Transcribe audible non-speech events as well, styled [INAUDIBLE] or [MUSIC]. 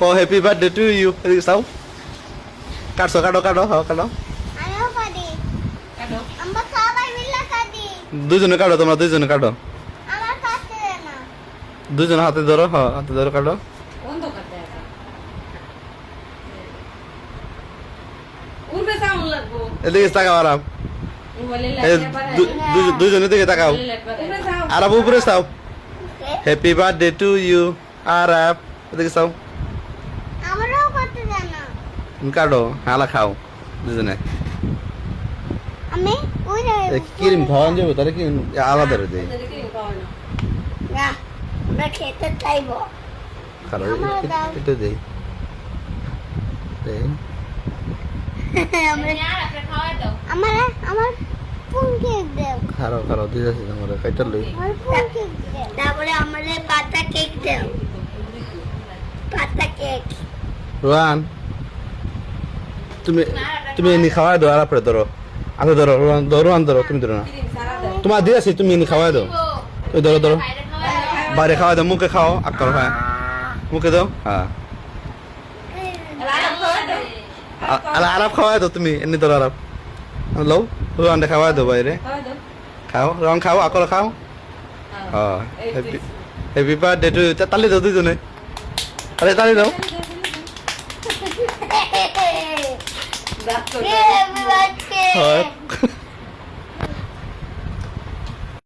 ক happy birthday to you এদিকে চাও কাটছো কাটো কাটো হ্যাঁ কাটো। দুজনে কাটো তোমরা দুজনে কাটো। দুজনে হাতে ধরো হ্যাঁ হাতে ধরো কাটো। এদিকে তাকাও আরাম। দুজনের দিকে তাকাও। আরাম। উপরে চাও। হ্যাপি বার্থডে টু ইউ আরাম। এদিকে চাও। আমরাও করতে জানা তুমি কাটো হালা খাও দুজনে। আমি ওই এ, কিরিম খাওয়ান যাব তাহলে কি আলাদা রে। না আমরা খেতে চাইব। এটা দেই। দেই। [LAUGHS] আমরা আমার আমার ফোন কেক দাও। খারো খারো দিতেছি লই। আমার ফোন কেক দাও। তারপরে আমাদের পাতা কেক দাও। পাতা কেক। রোহান তুমি তুমি এনে খাওয়াই দাও আর আপরে ধরো। আচ্ছা ধরো রোহান ধরো রোহান ধরো তুমি ধরো না। সারা দেয়। তোমার দিয়েছি তুমি এনে খাওয়াই দাও। তুমি ধরো ধরো। বাইরে খাওয়াই দাও। মুখে খাও আক্কার হয় মুখে দাও। হ্যাঁ আর আরাম খাওয়াই দাও। আ- আর আরাপ খাওয়াই তো তুমি এনে তোর আরাপ লও রোহানটা খাওয়াই দাও বাইরে। খাও রং খাও আকল খাও। হ্যাঁ হ্যাপি হ্যাপি বার্থডে টু তালি দাও দুজনে আরে তালি দাও। হ্যাপি বার্থডে [LAUGHS] Happy হয়।